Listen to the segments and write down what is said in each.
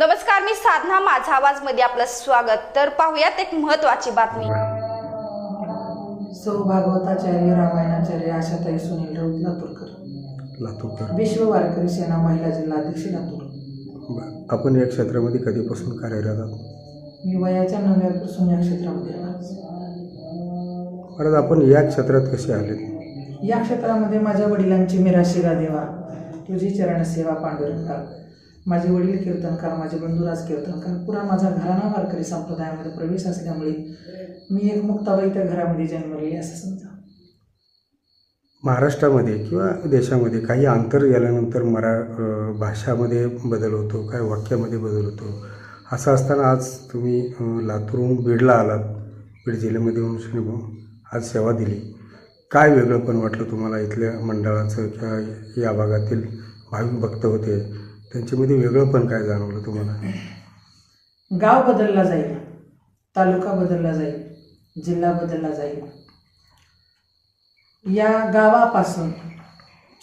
नमस्कार मी साधना माझा आवाजमध्ये आपलं स्वागत. तर पाहूयात एक महत्वाची बातमी. सौ भागवताचार्य रामायणाचार्य आशाताई सुनील राऊत लातूरकर. लातूरकर. विश्व वारकरी सेना महिला जिल्हाध्यक्ष लातूर. आपण या क्षेत्रामध्ये कधीपासून कार्यरत आहात? मी वयाच्या नव्यापासून या क्षेत्रामध्ये. परत आपण या क्षेत्रात कसे आले? या क्षेत्रामध्ये माझ्या वडिलांची मिराशिरा देवा तुझी चरण सेवा पांडुरंगा. माझे वडील कीर्तनकार माझे बंधुराज कीर्तनकार पुरा माझा घराणा वारकरी संप्रदायामध्ये प्रवेश असल्यामुळे मी एक मुक्ताबाई त्या घरामध्ये जन्मलेली असं समजा. महाराष्ट्रामध्ये किंवा देशामध्ये काही अंतर गेल्यानंतर मरा भाषामध्ये बदल होतो काही वाक्यामध्ये बदल होतो. असं असताना आज तुम्ही लातूरहून बीडला आलात. बीड जिल्ह्यामध्ये येऊन आज सेवा दिली. काय वेगळं पण वाटलं तुम्हाला इथल्या मंडळाचं? किंवा या भागातील भाविक भक्त होते. त्यांच्यामध्ये वेगळं पण काय जाणवलं तुम्हाला? गाव बदलला जाईल तालुका बदलला जाईल जिल्हा बदलला जाईल. या गावापासून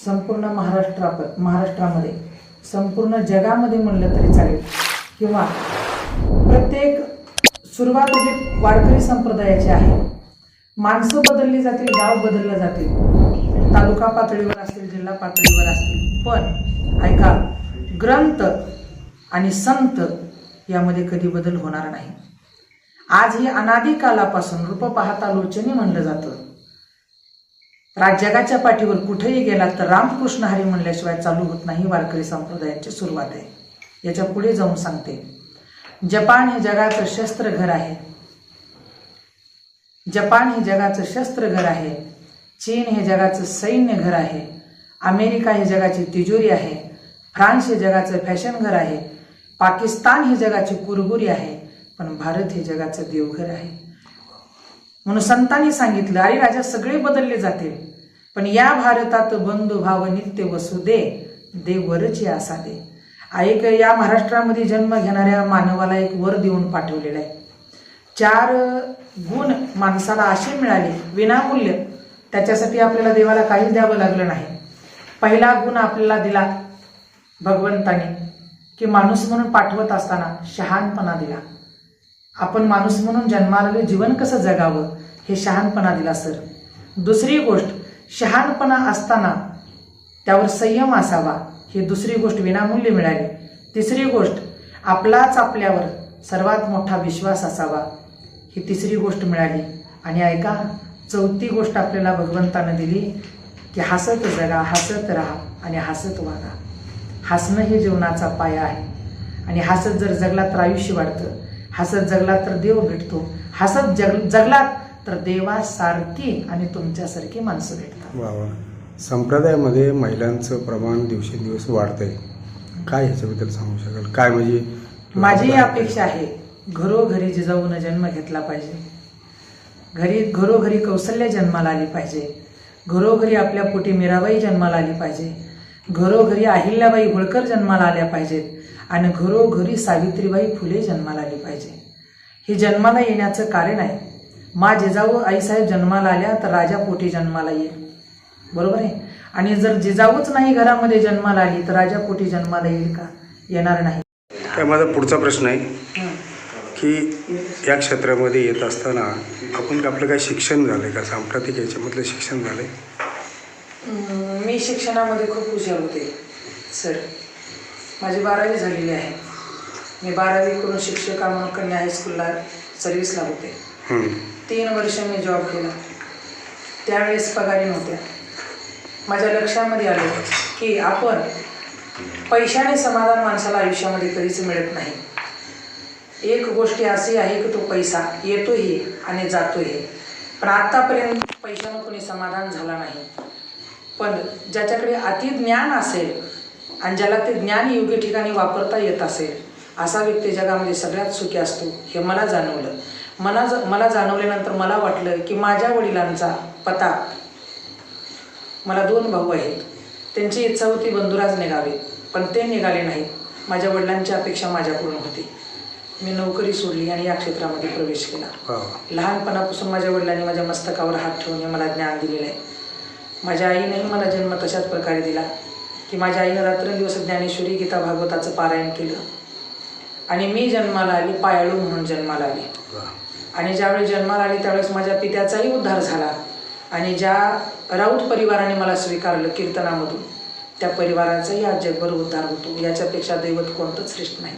संपूर्ण महाराष्ट्राप महाराष्ट्रामध्ये संपूर्ण जगामध्ये म्हणलं तरी चालेल. किंवा प्रत्येक सुरुवात जी वारकरी संप्रदायाची आहे माणसं बदलली जातील गाव बदललं जातील. तालुका पातळीवर असतील जिल्हा पातळीवर असतील. पण ऐका ग्रंथ आणि संत यामध्ये कधी बदल होणार नाही. आज ही अनादी कालापासून रूप पाहता लोचनी म्हणलं जातं. राज जगाच्या पाठीवर कुठेही गेला तर रामकृष्ण हरी म्हणल्याशिवाय चालू होत नाही वारकरी संप्रदायाची सुरुवात आहे. याच्यापुढे जाऊन सांगते. जपान हे जगाचं शस्त्र घर आहे. जपान हे जगाचं शस्त्र घर आहे. चीन हे जगाचं सैन्य घर आहे. अमेरिका हे जगाची तिजोरी आहे. फ्रान्स हे जगाचं फॅशन घर आहे पाकिस्तान ही जगाची कुरबुरी आहे पण भारत हे जगाचं देवघर आहे. म्हणून संतांनी सांगितलं अरे राजा सगळे बदलले जातील पण या भारतात बंधू भाव नित्य वसू दे देव आसा दे. ऐक या महाराष्ट्रामध्ये जन्म घेणाऱ्या मानवाला एक वर देऊन पाठवलेलं आहे. चार गुण माणसाला असे मिळाले विनामूल्य त्याच्यासाठी आपल्याला देवाला काहीच द्यावं लागलं नाही. पहिला गुण आपल्याला दिला भगवंताने की माणूस म्हणून पाठवत असताना शहाणपणा दिला. आपण माणूस म्हणून जन्माला जीवन कसं जगावं हे शहाणपणा दिला सर. दुसरी गोष्ट शहाणपणा असताना त्यावर संयम असावा ही दुसरी गोष्ट विनामूल्य मिळाली. तिसरी गोष्ट आपलाच आपल्यावर सर्वात मोठा विश्वास असावा ही तिसरी गोष्ट मिळाली. आणि ऐका चौथी गोष्ट आपल्याला भगवंतानं दिली की हसत जगा हसत राहा आणि हसत वागा. हसणं हे जीवनाचा पाया आहे. आणि हसत जर जगला तर आयुष्य वाढतं. हसत जगला तर देव भेटतो. हसत जग जगलात तर देवासारखी आणि तुमच्यासारखी माणसं भेटतात. वा वा. संप्रदायामध्ये महिलांचं प्रमाण दिवसेंदिवस वाढत आहे काय ह्याच्याबद्दल सांगू शकाल? काय म्हणजे माझी अपेक्षा आहे घरोघरी जिजाऊनं जन्म घेतला पाहिजे. घरी घरोघरी कौशल्य जन्माला आली पाहिजे. घरोघरी आपल्या पोटी मीराबाई जन्माला आली पाहिजे. घरोघरी अहिल्याबाई होळकर जन्माला आल्या पाहिजेत आणि घरोघरी सावित्रीबाई फुले जन्माला आली पाहिजे. हे जन्माला येण्याचं कारण आहे. मा जिजाऊ आईसाहेब जन्माला आल्या तर राजा पोटी जन्माला येईल. बरोबर आहे? आणि जर जिजाऊच नाही घरामध्ये जन्माला आली तर राजा पोटी जन्माला येईल का? येणार नाही. काय माझा पुढचा प्रश्न आहे की या क्षेत्रामध्ये येत असताना आपण आपलं काय शिक्षण झालं का? सांप्रतिक याच्यामधलं शिक्षण झालं हम्म, मी शिक्षणामध्ये खूप हुशार होते सर माझी बारावी झालेली आहे. मी बारावी करून शिक्षिका म्हणून कन्या हायस्कूलला सर्व्हिसला होते. तीन वर्ष मी जॉब केला. त्यावेळेस पगारी नव्हत्या. माझ्या लक्षामध्ये आलं की आपण पैशाने समाधान माणसाला आयुष्यामध्ये कधीच मिळत नाही. एक गोष्टी अशी आहे की तो पैसा येतोही आणि जातोही. पण आत्तापर्यंत पैशानं कोणी समाधान झाला नाही. पण ज्याच्याकडे अतिज्ञान असेल आणि ज्याला ते ज्ञान योग्य ठिकाणी वापरता येत असेल असा व्यक्ती जगामध्ये सगळ्यात सुखी असतो हे मला जाणवलं. मला ज मला जाणवल्यानंतर मला वाटलं की माझ्या वडिलांचा पता मला दोन भाऊ आहेत. त्यांची इच्छा होती बंधुराज निघावे पण ते निघाले नाहीत. माझ्या वडिलांची अपेक्षा माझ्याकडून होती. मी नोकरी सोडली आणि या क्षेत्रामध्ये प्रवेश केला. लहानपणापासून माझ्या वडिलांनी माझ्या मस्तकावर हात ठेवून हे मला ज्ञान दिलेलं आहे. माझ्या आईनेही मला जन्म तशाच प्रकारे दिला की माझ्या आईनं रात्रंदिवस ज्ञानेश्वरी गीता भागवताचं पारायण केलं. आणि मी जन्माला आली पायाळू म्हणून जन्माला आली. आणि ज्यावेळी जन्माला आली त्यावेळेस माझ्या पित्याचाही उद्धार झाला. आणि ज्या राऊत परिवाराने मला स्वीकारलं कीर्तनामधून त्या परिवाराचाही आज जगभर उद्धार होतो. याच्यापेक्षा दैवत कोणतंच श्रेष्ठ नाही.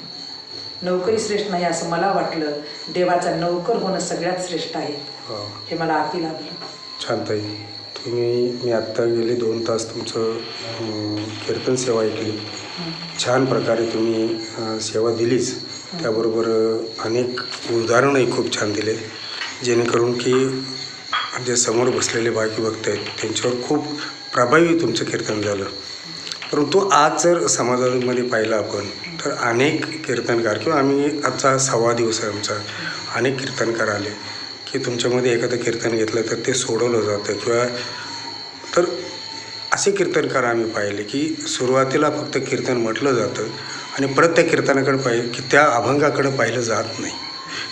नोकरी श्रेष्ठ नाही असं मला वाटलं. देवाचा नौकर होणं सगळ्यात श्रेष्ठ आहे. वा. हे मला आती लागलं छान ताई. तुम्ही मी आत्ता गेले दोन तास तुमचं कीर्तन सेवा ऐकली. छान प्रकारे तुम्ही सेवा दिलीच. त्याबरोबर अनेक उदाहरणही खूप छान दिले. जेणेकरून की जे समोर बसलेले बाकी भक्त आहेत त्यांच्यावर खूप प्रभावी तुमचं कीर्तन झालं. परंतु आज जर समाजामध्ये पाहिलं आपण तर अनेक कीर्तनकार किंवा आम्ही आजचा सव्वा दिवस आहे आमचा अनेक कीर्तनकार आले. की तुमच्यामध्ये एखादं कीर्तन घेतलं तर ते सोडवलं जातं किंवा तर असे कीर्तनकार आम्ही पाहिले की सुरुवातीला फक्त कीर्तन म्हटलं जातं आणि परत त्या कीर्तनाकडे पाहि की त्या अभंगाकडे पाहिलं जात नाही.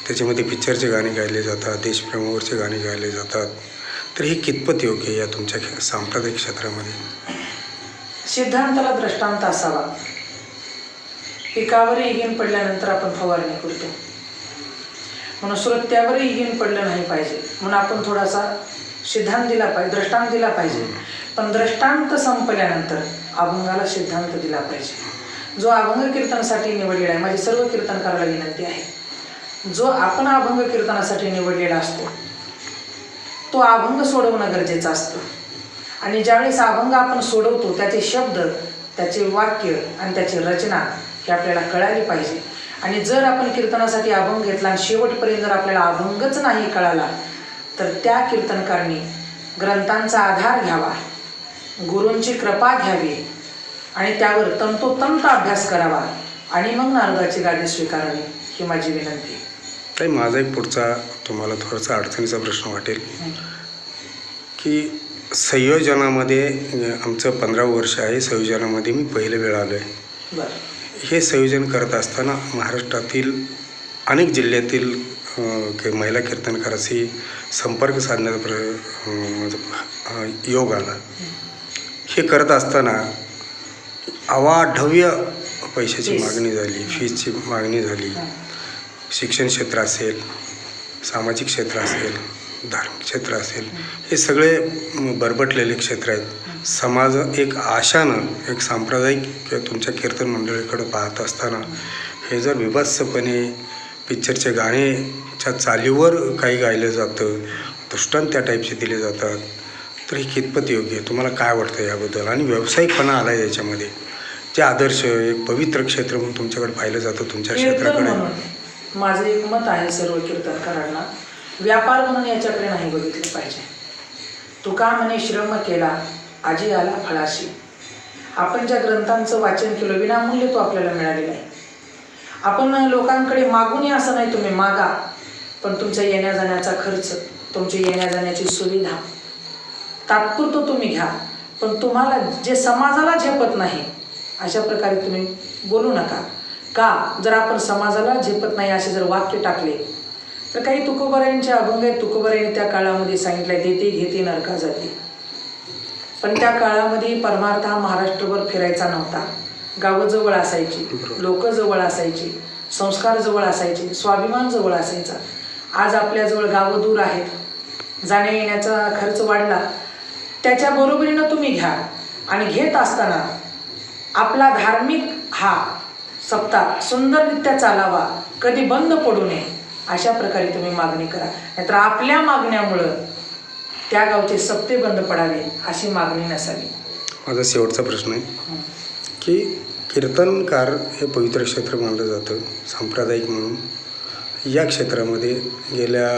त्याच्यामध्ये पिक्चरचे गाणे गायले जातात देशप्रेमावरचे गाणे गायले जातात. तर हे कितपत योग्य या तुमच्या सांप्रदायिक क्षेत्रामध्ये? सिद्धांताला दृष्टांत असावा. पिकावरही हीन पडल्यानंतर आपण फवारणी करतो. म्हणून श्रोत्यावरही हीन पडलं नाही पाहिजे. म्हणून आपण थोडासा सिद्धांत दिला पाहिजे दृष्टांत दिला पाहिजे. पण दृष्टांत संपल्यानंतर अभंगाला सिद्धांत दिला पाहिजे. जो अभंग कीर्तनासाठी निवडलेला आहे माझी सर्व कीर्तनकाराला विनंती आहे. जो आपण अभंग कीर्तनासाठी निवडलेला असतो तो अभंग सोडवणं गरजेचं असतं. आणि ज्यावेळेस अभंग आपण सोडवतो त्याचे शब्द त्याचे वाक्य आणि त्याची रचना ही आपल्याला कळाली पाहिजे. आणि जर आपण कीर्तनासाठी अभंग घेतला आणि शेवटपर्यंत जर आपल्याला अभंगच नाही कळाला तर त्या कीर्तनकारांनी ग्रंथांचा आधार घ्यावा गुरूंची कृपा घ्यावी आणि त्यावर तंतोतंत अभ्यास करावा आणि मग नारदाची गादी स्वीकारावी ही माझी विनंती आहे. ताई माझा एक पुढचा तुम्हाला थोडासा अडचणीचा प्रश्न वाटेल. की संयोजनामध्ये आमचं पंधरा वर्ष आहे संयोजनामध्ये मी पहिलं वेळ आलो आहे बरं. हे संयोजन करत असताना महाराष्ट्रातील अनेक जिल्ह्यातील के महिला कीर्तनकाराशी संपर्क साधण्याचा प्र अं, योग आला हे करत असताना अवाढव्य पैशाची. मागणी झाली फीजची मागणी झाली. शिक्षण क्षेत्र असेल सामाजिक क्षेत्र असेल धार्मिक क्षेत्र असेल हे सगळे बरबटलेले क्षेत्र आहेत. समाज एक आशानं एक सांप्रदायिक किंवा तुमच्या कीर्तन मंडळीकडे पाहत असताना हे जर विभत्सपणे पिक्चरचे गाण्याच्या चालीवर काही गायलं जातं दृष्टांत त्या टाईपचे दिले जातात तर हे कितपत योग्य आहे? तुम्हाला काय वाटतं याबद्दल? आणि व्यावसायिकपणा आला आहे याच्यामध्ये. जे आदर्श एक पवित्र क्षेत्र म्हणून तुमच्याकडे पाहिलं जातं तुमच्या क्षेत्राकडे. माझं एक मत आहे सर्व कीर्तनकारांना. व्यापार म्हणून याच्याकडे नाही बघितलं पाहिजे. तुका म्हणे श्रम केला आजी आला फळाशी. आपण ज्या ग्रंथांचं वाचन केलं विनामूल्य तो आपल्याला मिळालेला आहे. आपण लोकांकडे मागूनही असं नाही तुम्ही मागा पण तुमच्या येण्या जाण्याचा खर्च तुमची येण्या जाण्याची सुविधा. तात्पुरतं तुम्ही घ्या पण तुम्हाला जे समाजाला झेपत नाही अशा प्रकारे तुम्ही बोलू नका. का? जर आपण समाजाला झेपत नाही असे जर वाक्य टाकले तर काही तुकोबऱ्यांचे अभंग आहेत. तुकोबऱ्यांनी त्या काळामध्ये सांगितलंय देते घेते नरका जाते. पण त्या काळामध्ये परमार्थ हा महाराष्ट्रभर फिरायचा नव्हता. गावं जवळ असायची लोक जवळ असायची संस्कार जवळ असायचे स्वाभिमान जवळ असायचा. आज आपल्याजवळ गावं दूर आहेत. जाण्या येण्याचा खर्च वाढला. त्याच्या बरोबरीनं तुम्ही घ्या आणि घेत असताना आपला धार्मिक हा सप्ताह सुंदररित्या चालावा. कधी बंद पडू नये. अशा प्रकारे तुम्ही मागणी करा. नाहीतर आपल्या मागण्यामुळं त्या गावचे सप्ते बंद पडावे अशी मागणी नसावी. माझा शेवटचा प्रश्न आहे की कीर्तनकार हे पवित्र क्षेत्र मानलं जातं सांप्रदायिक म्हणून. या क्षेत्रामध्ये गेल्या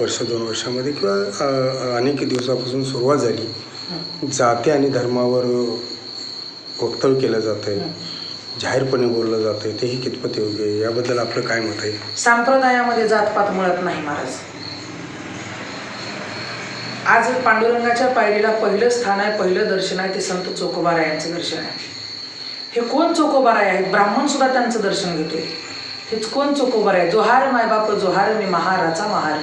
वर्ष दोन वर्षामध्ये किंवा अनेक दिवसापासून सुरुवात झाली. जाती आणि धर्मावर वक्तव्य केलं जातं आहे जाहीरपणे बोललं जातं आहे तेही कितपत योग्य आहे? याबद्दल आपलं काय मत आहे? संप्रदायामध्ये जातपात मिळत नाही महाराज. आज पांडुरंगाच्या पायरीला पहिलं स्थान आहे पहिलं दर्शन आहे ते संत चोकोबारा यांचं दर्शन आहे. हे कोण चोकोबाराय आहेत? ब्राह्मण सुद्धा त्यांचं दर्शन घेतोय. हेच कोण चोकोबार आहे जोहार मायबाप जोहार मी महाराचा महार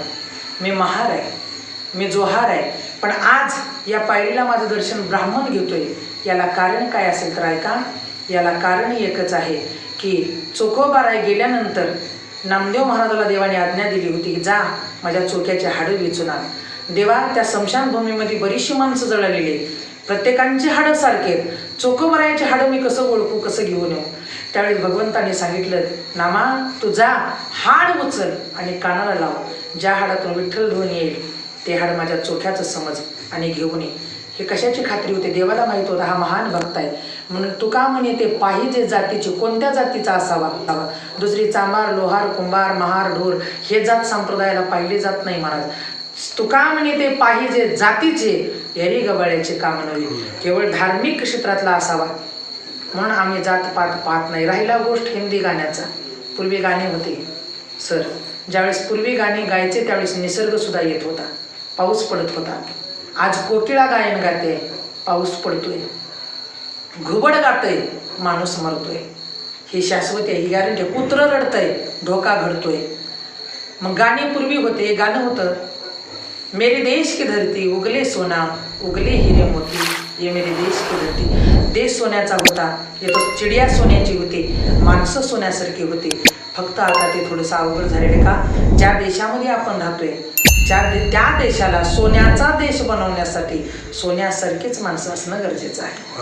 मी महार आहे. मी जोहार आहे. पण आज या पायरीला माझं दर्शन ब्राह्मण घेतोय याला कारण काय असेल तर ऐका. याला कारण एकच आहे की चोखोबाराय गेल्यानंतर नामदेव महाराजाला देवाने आज्ञा दिली होती की जा माझ्या चोक्याचे हाडं वेचून आण. देवा त्या स्मशानभूमीमध्ये बरीचशी माणसं जळालेली प्रत्येकांची हाडं सारखे आहेत. हाडं मी कसं ओळखू कसं घेऊन येऊ? त्यावेळी भगवंताने सांगितलं नामा तू जा हाड उचल आणि कानाला लाव. ज्या हाडातून विठ्ठल धुवून येईल ते हाड माझ्या चोख्याचं समज आणि घेऊन ये. हे कशाची खात्री होते? देवाला माहीत होता हा महान भक्त आहे. म्हणून तुका म्हणे ते पाहिजे जातीचे कोणत्या जातीचा असावा? दुसरी चांबार लोहार कुंभार महार ढोर हे जात संप्रदायाला पाहिले जात नाही महाराज. तुका म्हणे ते पाहिजे जातीचे एरी गबाळ्याचे काम नव्हे केवळ धार्मिक क्षेत्रातला असावा. म्हणून आम्ही जात पात पाहत नाही. राहिला गोष्ट हिंदी गाण्याचा. पूर्वी गाणे होते सर. ज्यावेळेस पूर्वी गाणे गायचे त्यावेळेस निसर्ग सुद्धा येत होता. पाऊस पडत होता. आज कोकिळा गायन गाते पाऊस पडतोय. घुबड गातय माणूस मरतोय. हे शाश्वत आहे ही गॅरंटी कुत्र रडतंय धोका घडतोय. मग गाणे पूर्वी होते गाणं होतं. मेरे देश की धरती उगले सोना उगले हिरे मोती. ये मेरे देश की धरती. देश सोन्याचा होता हे तो चिडिया सोन्याची होती. माणसं सोन्यासारखी होती. फक्त आता ते थोडंसं अवघड झालेलं का? ज्या देशामध्ये आपण राहतोय ज्या दे त्या देशाला सोन्याचा देश बनवण्यासाठी सोन्यासारखीच माणसं असणं गरजेचं आहे.